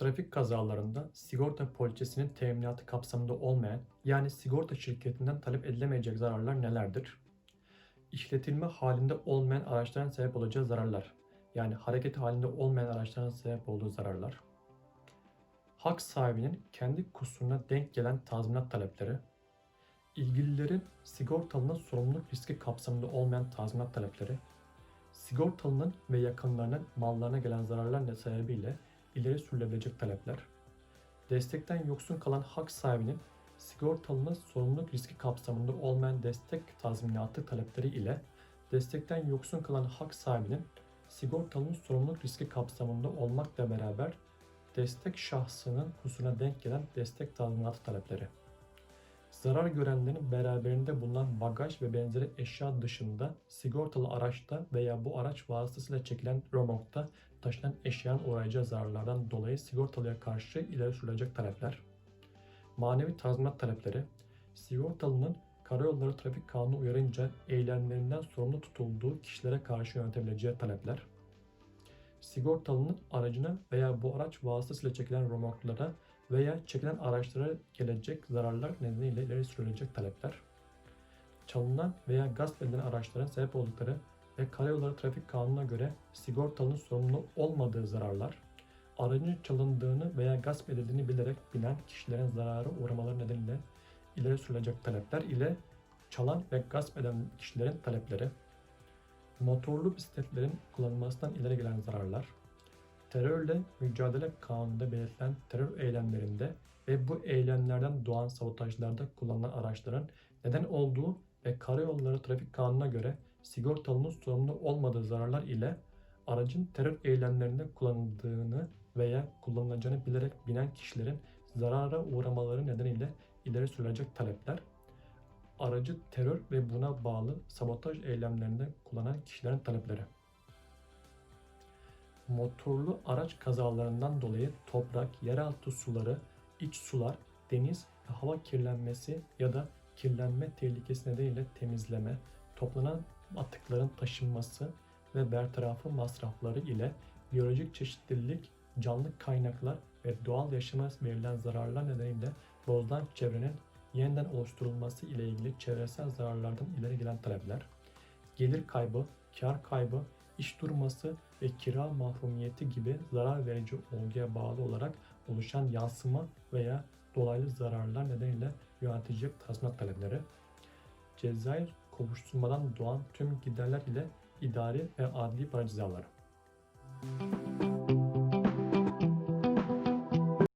Trafik kazalarında sigorta poliçesinin teminatı kapsamında olmayan yani sigorta şirketinden talep edilemeyecek zararlar nelerdir? İşletilme halinde olmayan araçların sebep olacağı zararlar yani hareket halinde olmayan araçların sebep olduğu zararlar. Hak sahibinin kendi kusuruna denk gelen tazminat talepleri, ilgililerin sigortalının sorumluluk riski kapsamında olmayan tazminat talepleri, sigortalının ve yakınlarının mallarına gelen zararlar sebebiyle ileri sürülebilecek talepler, destekten yoksun kalan hak sahibinin sigortalının sorumluluk riski kapsamında olmayan destek tazminatı talepleri ile destekten yoksun kalan hak sahibinin sigortalının sorumluluk riski kapsamında olmakla beraber destek şahsının kusuruna denk gelen destek tazminatı talepleri. Zarar görenlerin beraberinde bulunan bagaj ve benzeri eşya dışında sigortalı araçta veya bu araç vasıtasıyla çekilen römorkta taşınan eşyanın uğrayacağı zararlardan dolayı sigortalıya karşı ileri sürülecek talepler. Manevi tazminat talepleri, sigortalının karayolları trafik kanunu uyarınca eylemlerinden sorumlu tutulduğu kişilere karşı yönetebileceği talepler. Sigortalının aracına veya bu araç vasıtasıyla çekilen römorklara veya çekilen araçlara gelecek zararlar nedeniyle ileri sürülecek talepler. Çalınan veya gasp edilen araçların sebep oldukları ve karayolları trafik kanununa göre sigortalının sorumlu olmadığı zararlar, aracın çalındığını veya gasp edildiğini bilerek binen kişilerin zarara uğramaları nedeniyle ileri sürülecek talepler ile çalan ve gasp eden kişilerin talepleri, motorlu bisikletlerin kullanılmasından ileri gelen zararlar, terörle mücadele kanununda belirtilen terör eylemlerinde ve bu eylemlerden doğan sabotajlarda kullanılan araçların neden olduğu ve karayolları trafik kanununa göre sigortalının sorumlu olmadığı zararlar ile aracın terör eylemlerinde kullanıldığını veya kullanılacağını bilerek binen kişilerin zarara uğramaları nedeniyle ileri sürülecek talepler, aracı terör ve buna bağlı sabotaj eylemlerinde kullanan kişilerin talepleri. Motorlu araç kazalarından dolayı toprak, yeraltı suları, iç sular, deniz ve hava kirlenmesi ya da kirlenme tehlikesi nedeniyle temizleme, toplanan atıkların taşınması ve bertarafı masrafları ile biyolojik çeşitlilik, canlı kaynaklar ve doğal yaşama verilen zararlar nedeniyle bozulan çevrenin yeniden oluşturulması ile ilgili çevresel zararlardan ileri gelen talepler, gelir kaybı, kar kaybı, iş durması ve kira mahrumiyeti gibi zarar verici olguya bağlı olarak oluşan yansıma veya dolaylı zararlar nedeniyle yönetilecek tazminat talepleri, cezai kovuşturmadan doğan tüm giderler ile idari ve adli para cezaları.